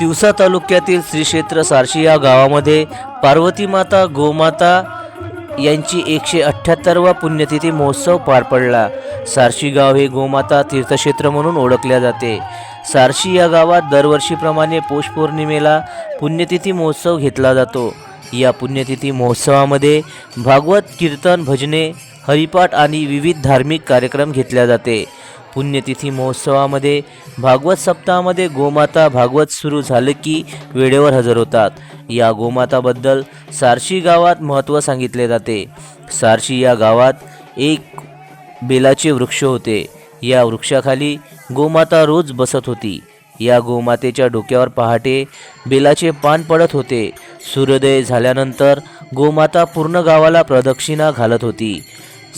तिवसा तालुक्यातील श्री क्षेत्र सारशी या गावामध्ये पार्वती माता गोमाता यांची एकशे अठ्ठ्याहत्तरवा पुण्यतिथी महोत्सव पार पडला. सारशी गाव हे गोमाता तीर्थक्षेत्र म्हणून ओळखले जाते. सारशी या गावात दरवर्षीप्रमाणे पौष पौर्णिमेला पुण्यतिथी महोत्सव घेतला जातो. या पुण्यतिथी महोत्सवामध्ये भागवत कीर्तन भजने हरिपाठ आणि विविध धार्मिक कार्यक्रम घेतल्या जाते. पुण्यतिथी महोत्सवामध्ये भागवत सप्ताहामध्ये गोमाता भागवत सुरू झालं की वेळेवर हजर होतात. या गोमाताबद्दल सारशी गावात महत्त्व सांगितले जाते. सारशी या गावात एक बेलाचे वृक्ष होते. या वृक्षाखाली गोमाता रोज बसत होती. या गोमातेच्या डोक्यावर पहाटे बेलाचे पान पडत होते. सूर्योदय झाल्यानंतर गोमाता पूर्ण गावाला प्रदक्षिणा घालत होती.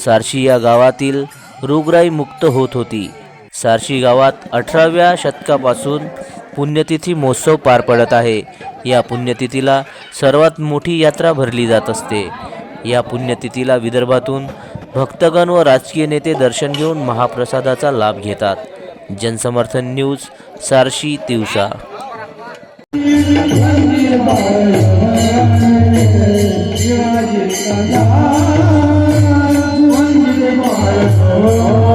सारशी या गावातील रोगराई मुक्त होत होती सारशी गावात अठराव्या शतकापासून पुण्यतिथी महोत्सव पार पडत आहे या पुण्यतिथीला सर्वात मोठी यात्रा भरली जात असते या पुण्यतिथीला विदर्भातून भक्तगण व राजकीय नेते दर्शन घेऊन महाप्रसादाचा लाभ घेतात जनसमर्थन न्यूज सारशी तिवसा शिवाजी 不好